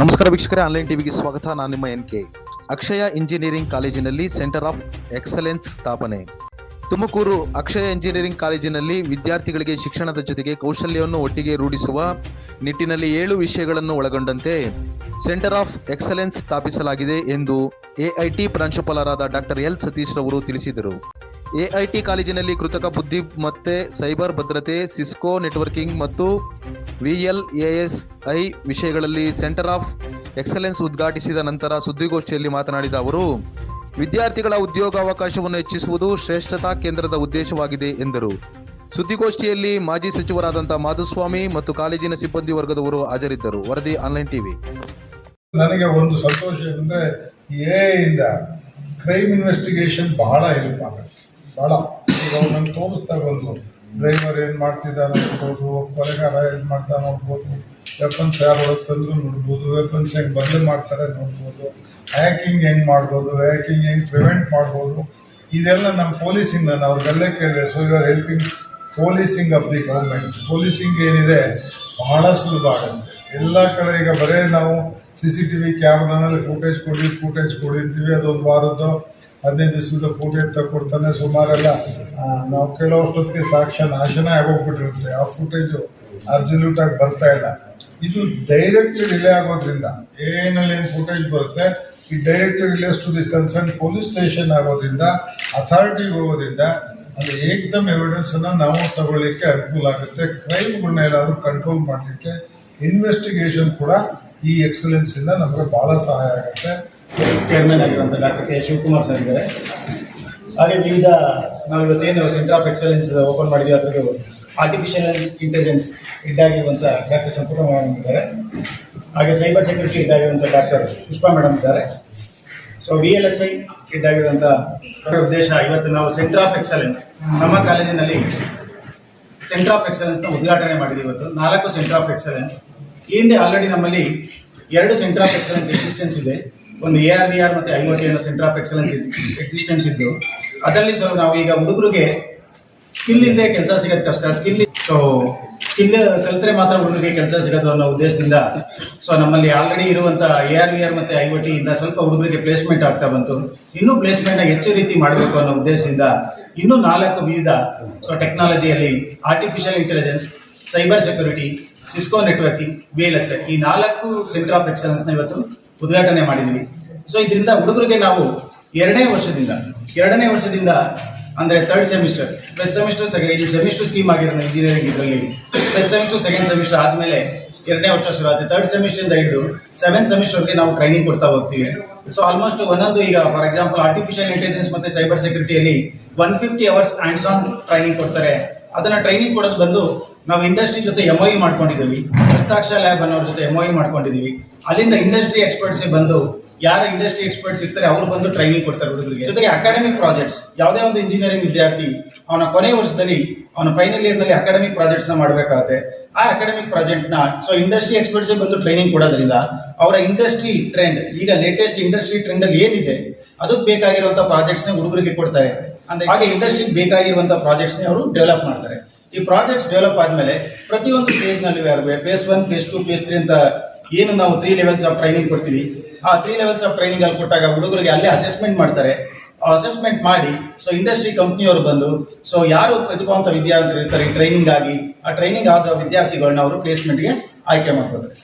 ನಮಸ್ಕಾರ ವೀಕ್ಷಕರೇ ಆನ್ಲೈನ್ ಟಿವಿಗೆ ಸ್ವಾಗತ. ನಾನು ನಿಮ್ಮ ಎನ್ ಕೆ ಅಕ್ಷಯ ಇಂಜಿನಿಯರಿಂಗ್ ಕಾಲೇಜಿನಲ್ಲಿ ಸೆಂಟರ್ ಆಫ್ ಎಕ್ಸಲೆನ್ಸ್ ಸ್ಥಾಪನೆ. ತುಮಕೂರು ಅಕ್ಷಯ ಇಂಜಿನಿಯರಿಂಗ್ ಕಾಲೇಜಿನಲ್ಲಿ ವಿದ್ಯಾರ್ಥಿಗಳಿಗೆ ಶಿಕ್ಷಣದ ಜೊತೆಗೆ ಕೌಶಲ್ಯವನ್ನು ಒಟ್ಟಿಗೆ ರೂಢಿಸುವ ನಿಟ್ಟಿನಲ್ಲಿ ಏಳು ವಿಷಯಗಳನ್ನು ಒಳಗೊಂಡಂತೆ ಸೆಂಟರ್ ಆಫ್ ಎಕ್ಸಲೆನ್ಸ್ ಸ್ಥಾಪಿಸಲಾಗಿದೆ ಎಂದು ಎಐಟಿ ಪ್ರಾಂಶುಪಾಲರಾದ ಡಾಕ್ಟರ್ ಎಲ್ ಸತೀಶ್ ರವರು ತಿಳಿಸಿದರು. ಎಐಟಿ ಕಾಲೇಜಿನಲ್ಲಿ ಕೃತಕ ಬುದ್ಧಿ ಮತ್ತೆ ಸೈಬರ್ ಭದ್ರತೆ, ಸಿಸ್ಕೋ ನೆಟ್ವರ್ಕಿಂಗ್ ಮತ್ತು ವಿಎಲ್ಎಎಸ್ಐ ವಿಷಯಗಳಲ್ಲಿ ಸೆಂಟರ್ ಆಫ್ ಎಕ್ಸಲೆನ್ಸ್ ಉದ್ಘಾಟಿಸಿದ ನಂತರ ಸುದ್ದಿಗೋಷ್ಠಿಯಲ್ಲಿ ಮಾತನಾಡಿದ ಅವರು, ವಿದ್ಯಾರ್ಥಿಗಳ ಉದ್ಯೋಗಾವಕಾಶವನ್ನು ಹೆಚ್ಚಿಸುವುದು ಶ್ರೇಷ್ಠತಾ ಕೇಂದ್ರದ ಉದ್ದೇಶವಾಗಿದೆ ಎಂದರು. ಸುದ್ದಿಗೋಷ್ಠಿಯಲ್ಲಿ ಮಾಜಿ ಸಚಿವರಾದಂತಹ ಮಾಧುಸ್ವಾಮಿ ಮತ್ತು ಕಾಲೇಜಿನ ಸಿಬ್ಬಂದಿ ವರ್ಗದವರು ಹಾಜರಿದ್ದರು. ವರದಿ ಆನ್ಲೈನ್ ಟಿವಿ. ನನಗೆ ಒಂದು ಸಂತೋಷ ಏನಂದ್ರೆ ಎಐಯಿಂದ ಕ್ರೈಮ್ ಇನ್ವೆಸ್ಟಿಗೇಷನ್ ಬಹಳ ಹೆಲ್ಪ್ ಆಗುತ್ತೆ. ಈಗ ಅವ್ರನ್ನ ತೋರಿಸ್ತಾ ಬಂದು ಡ್ರೈವರ್ ಏನು ಮಾಡ್ತಿದ್ದಾನೆ ನೋಡ್ಬೋದು ಕೊಲೆಗಾರ ಏನು ಮಾಡ್ತಾನೆ ನೋಡ್ಬೋದು ವೆಪನ್ಸ್ ಯಾರು ತಂದ್ರು ನೋಡ್ಬೋದು ವೆಪನ್ಸ್ ಹೆಂಗೆ ಬದಲು ಮಾಡ್ತಾರೆ ನೋಡ್ಬೋದು ಹ್ಯಾಕಿಂಗ್ ಹೆಂಗೆ ಮಾಡ್ಬೋದು ಹ್ಯಾಕಿಂಗ್ ಹೆಂಗೆ ಪ್ರಿವೆಂಟ್ ಮಾಡ್ಬೋದು, ಇದೆಲ್ಲ ನಮ್ಮ ಪೊಲೀಸಿಂಗ್ ನಾನು ಅವ್ರಿಗೆಲ್ಲೇ ಕೇಳಿದೆ. So are helping policing of the government policing ಏನಿದೆ ಬಹಳ ಸುಲಭ ಆಗುತ್ತೆ ಎಲ್ಲ ಕಡೆ ಈಗ ಬರೇ ನಾವು ಸಿ ಸಿ ಟಿ ವಿ ಕ್ಯಾಮ್ರಾನಲ್ಲಿ ಫುಟೇಜ್ ಕೊಡಿ ಫೂಟೇಜ್ ಕೊಡಿರ್ತೀವಿ. ಅದೊಂದು ವಾರದ್ದು ಹದಿನೈದು ದಿವಸದ ಫೂಟೇಜ್ ತಗೊಡ್ತಾನೆ ಸುಮಾರೆಲ್ಲ ನಾವು ಕೆಲವಷ್ಟೊತ್ತಿಗೆ ಸಾಕ್ಷ್ಯ ನಾಶನ ಆಗೋಗ್ಬಿಟ್ಟಿರುತ್ತೆ. ಆ ಫುಟೇಜು ಅಬ್ಸಲ್ಯೂಟ್ ಆಗಿ ಬರ್ತಾ ಇಲ್ಲ. ಇದು ಡೈರೆಕ್ಟ್ಲಿ ರಿಲೇ ಆಗೋದ್ರಿಂದ. ಏನಲ್ಲಿ ಏನು ಫುಟೇಜ್ ಬರುತ್ತೆ? ಈ direct relays to the concern police station ಆಗೋದ್ರಿಂದ ಅಥಾರಿಟಿಗೆ ಹೋಗೋದ್ರಿಂದ, ಅದು ಏಕ್ದಮ್ ಎವಿಡೆನ್ಸನ್ನು ನಾವು ತಗೊಳ್ಳಿಕ್ಕೆ ಅನುಕೂಲ ಆಗುತ್ತೆ. ಕ್ರೈಮ್ಗಳನ್ನ ಏನಾದರೂ ಕಂಟ್ರೋಲ್ ಮಾಡಲಿಕ್ಕೆ ಇನ್ವೆಸ್ಟಿಗೇಷನ್ ಕೂಡ ಈ ಎಕ್ಸಲೆನ್ಸ್ ಇಂದ ನಮಗೆ ಭಾಳ ಸಹಾಯ ಆಗುತ್ತೆ. ಚೇರ್ಮನ್ ಆಗಿರುವಂಥ ಡಾಕ್ಟರ್ ಕೆ ಶಿವಕುಮಾರ್ ಸರ್ ಇದ್ದಾರೆ. ಹಾಗೆ ವಿವಿಧ ನಾವು ಇವತ್ತೇನು ಸೆಂಟರ್ ಆಫ್ ಎಕ್ಸಲೆನ್ಸ್ ಓಪನ್ ಮಾಡಿದ್ದೀವಿ ಅದರದ್ದು ಆರ್ಟಿಫಿಷಿಯಲ್ ಇಂಟೆಲಿಜೆನ್ಸ್ ಇದ್ದಾಗಿರುವಂಥ ಡಾಕ್ಟರ್ ಸಂಪೂರ್ಣ ಇದ್ದಾರೆ ಹಾಗೆ ಸೈಬರ್ ಸೆಕ್ಯೂರಿಟಿ ಇದ್ದಾಗಿರುವಂಥ ಡಾಕ್ಟರ್ ಪುಷ್ಪಾ ಮೇಡಮ್ ಇದ್ದಾರೆ. So V L S I ಇದ್ದಾಗಿರುವಂಥ ಉದ್ದೇಶ ಇವತ್ತು ನಾವು ಸೆಂಟರ್ ಆಫ್ ಎಕ್ಸಲೆನ್ಸ್ ನಮ್ಮ ಕಾಲೇಜಿನಲ್ಲಿ ಸೆಂಟರ್ ಆಫ್ ಎಕ್ಸಲೆನ್ಸ್ನ ಉದ್ಘಾಟನೆ ಮಾಡಿದ್ದೀವಿ ಇವತ್ತು. ನಾಲ್ಕು ಸೆಂಟರ್ ಆಫ್ ಎಕ್ಸಲೆನ್ಸ್ ಈ ಹಿಂದೆ ಆಲ್ರೆಡಿ ನಮ್ಮಲ್ಲಿ ಎರಡು ಸೆಂಟರ್ ಆಫ್ ಎಕ್ಸಲೆನ್ಸ್ ಎಕ್ಸಿಸ್ಟೆನ್ಸ್ ಇದೆ. ಒಂದು ಎ ಆರ್ ಬಿ ಆರ್ ಮತ್ತು ಐ ಒ ಟಿ ಅನ್ನೋ ಸೆಂಟರ್ ಆಫ್ ಎಕ್ಸಲೆನ್ಸ್ ಎಕ್ಸಿಸ್ಟೆನ್ಸ್ ಇದ್ದು. ಅದರಲ್ಲಿ ಸ್ವಲ್ಪ ನಾವು ಈಗ ಹುಡುಗರಿಗೆ ಸ್ಕಿಲ್ ಇಲ್ಲದೆ ಕೆಲಸ ಸಿಗೋದು ಕಷ್ಟ ಸ್ಕಿಲ್ ಸೊ ಸ್ಕಿಲ್ ಕಲಿತರೆ ಮಾತ್ರ ಹುಡುಗರಿಗೆ ಕೆಲಸ ಸಿಗೋದು ಅನ್ನೋ ಉದ್ದೇಶದಿಂದ ಸೊ, ನಮ್ಮಲ್ಲಿ ಆಲ್ರೆಡಿ ಇರುವಂಥ ಎ ಆರ್ ವಿ ಆರ್ ಮತ್ತು ಐ ಒ ಟಿಯಿಂದ ಸ್ವಲ್ಪ ಹುಡುಗರಿಗೆ ಪ್ಲೇಸ್ಮೆಂಟ್ ಆಗ್ತಾ ಬಂತು. ಇನ್ನೂ ಪ್ಲೇಸ್ಮೆಂಟ್ನ ಹೆಚ್ಚು ರೀತಿ ಮಾಡಬೇಕು ಅನ್ನೋ ಉದ್ದೇಶದಿಂದ ಇನ್ನೂ ನಾಲ್ಕು ವಿವಿಧ so ಟೆಕ್ನಾಲಜಿಯಲ್ಲಿ artificial intelligence cyber security Cisco networking B L S ಈ ನಾಲ್ಕು ಸೆಂಟರ್ ಆಫ್ ಎಕ್ಸಲೆನ್ಸ್ನ ಇವತ್ತು ಉದ್ಘಾಟನೆ ಮಾಡಿದ್ದೀವಿ ಸೊ ಇದರಿಂದ ಹುಡುಗರಿಗೆ ನಾವು ಎರಡನೇ ವರ್ಷದಿಂದ ಎರಡನೇ ವರ್ಷದಿಂದ ಅಂದರೆ third semester plus semester second ಇದು ಸೆಮಿಸ್ಟರ್ ಸ್ಕೀಮ್ ಆಗಿರೋದು ಇಂಜಿನಿಯರಿಂಗ್ ಇದರಲ್ಲಿ ಪ್ಲಸ್ ಸೆಮಿಸ್ಟರ್ ಸೆಕೆಂಡ್ ಸೆಮಿಸ್ಟರ್ ಆದಮೇಲೆ ಎರಡನೇ ವರ್ಷ ಶುರು ಆಗುತ್ತೆ. ತರ್ಡ್ ಸೆಮಿಸ್ಟರಿಂದ ಹಿಡಿದು ಸೆವೆಂತ್ ಸೆಮಿಸ್ಟರ್ಗೆ ನಾವು ಟ್ರೈನಿಂಗ್ ಕೊಡ್ತಾ ಹೋಗ್ತೀವಿ. ಸೊ ಆಲ್ಮೋಸ್ಟ್ ಒಂದೊಂದು ಈಗ ಫಾರ್ ಎಕ್ಸಾಂಪಲ್ ಆರ್ಟಿಫಿಷಿಯಲ್ ಇಂಟೆಲಿಜೆನ್ಸ್ ಮತ್ತು cyber ಸೆಕ್ಯೂರಿಟಿಯಲ್ಲಿ one fifty hours hands on training ಕೊಡ್ತಾರೆ. ಅದನ್ನ ಟ್ರೈನಿಂಗ್ ಕೊಡೋದು ಬಂದು ನಾವು ಇಂಡಸ್ಟ್ರಿ ಜೊತೆ ಎಂ ಒ ಮಾಡ್ಕೊಂಡಿದ್ದೀವಿ. ಹಸ್ತಾಕ್ಷರ ಲ್ಯಾಬ್ ಅನ್ನೋರ ಜೊತೆ ಎಂ ಒ ಮಾಡ್ಕೊಂಡಿದ್ದೀವಿ. ಅಲ್ಲಿಂದ ಇಂಡಸ್ಟ್ರಿ ಎಕ್ಸ್ಪರ್ಟ್ಸ್ ಬಂದು ಯಾರು ಇಂಡಸ್ಟ್ರಿ ಎಕ್ಸ್ಪರ್ಟ್ಸ್ ಇರ್ತಾರೆ, ಅವರು ಬಂದು ಟ್ರೈನಿಂಗ್ ಕೊಡ್ತಾರೆ ಹುಡುಗರಿಗೆ. ಜೊತೆಗೆ ಅಕಾಡೆಮಿಕ್ ಪ್ರಾಜೆಕ್ಟ್ಸ್ ಯಾವುದೇ ಒಂದು ಇಂಜಿನಿಯರಿಂಗ್ ವಿದ್ಯಾರ್ಥಿ, ಅವನ ಕೊನೆ ವರ್ಷದಲ್ಲಿ, ಅವನ ಫೈನಲ್ ಇಯರ್ನಲ್ಲಿ ಅಕಾಡೆಮಿಕ್ ಪ್ರಾಜೆಕ್ಟ್ಸ್ನ ಮಾಡಬೇಕಾಗುತ್ತೆ. ಆ ಅಕಾಡೆಮಿಕ್ ಪ್ರಾಜೆಕ್ಟ್ನ ಸೊ ಇಂಡಸ್ಟ್ರಿ ಎಕ್ಸ್ಪರ್ಟ್ಸ್ ಬಂದು ಟ್ರೈನಿಂಗ್ ಕೊಡೋದ್ರಿಂದ ಅವರ ಇಂಡಸ್ಟ್ರಿ ಟ್ರೆಂಡ್ ಈಗ ಲೇಟೆಸ್ಟ್ ಇಂಡಸ್ಟ್ರಿ ಟ್ರೆಂಡಲ್ಲಿ ಏನಿದೆ, ಅದಕ್ಕೆ ಬೇಕಾಗಿರುವಂಥ ಪ್ರಾಜೆಕ್ಟ್ಸ್ನ ಹುಡುಗರಿಗೆ ಕೊಡ್ತಾರೆ. ಅಂದರೆ ಹಾಗೆ ಇಂಡಸ್ಟ್ರಿಗೆ ಬೇಕಾಗಿರುವಂಥ ಪ್ರಾಜೆಕ್ಟ್ಸ್ನ ಅವರು ಡೆವಲಪ್ ಮಾಡ್ತಾರೆ. ಈ ಪ್ರಾಜೆಕ್ಟ್ಸ್ ಡೆವಲಪ್ ಆದಮೇಲೆ ಪ್ರತಿಯೊಂದು ಫೇಸ್ನಲ್ಲಿ phase one phase two phase three ಅಂತ ಏನು ನಾವು ತ್ರೀ ಲೆವೆಲ್ಸ್ ಆಫ್ ಟ್ರೈನಿಂಗ್ ಕೊಡ್ತೀವಿ. ಆ ತ್ರೀ ಲೆವೆಲ್ಸ್ ಆಫ್ ಟ್ರೈನಿಂಗ್ ಅಲ್ಲಿ ಕೊಟ್ಟಾಗ ಹುಡುಗರಿಗೆ ಅಲ್ಲೇ ಅಸೆಸ್ಮೆಂಟ್ ಮಾಡ್ತಾರೆ. ಅಸೆಸ್ಮೆಂಟ್ ಮಾಡಿ ಸೊ ಇಂಡಸ್ಟ್ರಿ ಕಂಪ್ನಿಯವರು ಬಂದು ಸೊ ಯಾರು ಪ್ರತಿಭಾವಂತ ವಿದ್ಯಾರ್ಥಿಗಳು ಇರ್ತಾರೆ ಟ್ರೈನಿಂಗ್ ಆಗಿ, ಆ ಟ್ರೈನಿಂಗ್ ಆದ ವಿದ್ಯಾರ್ಥಿಗಳನ್ನ ಅವರು ಪ್ಲೇಸ್ಮೆಂಟ್ಗೆ ಆಯ್ಕೆ ಮಾಡ್ಕೋತಾರೆ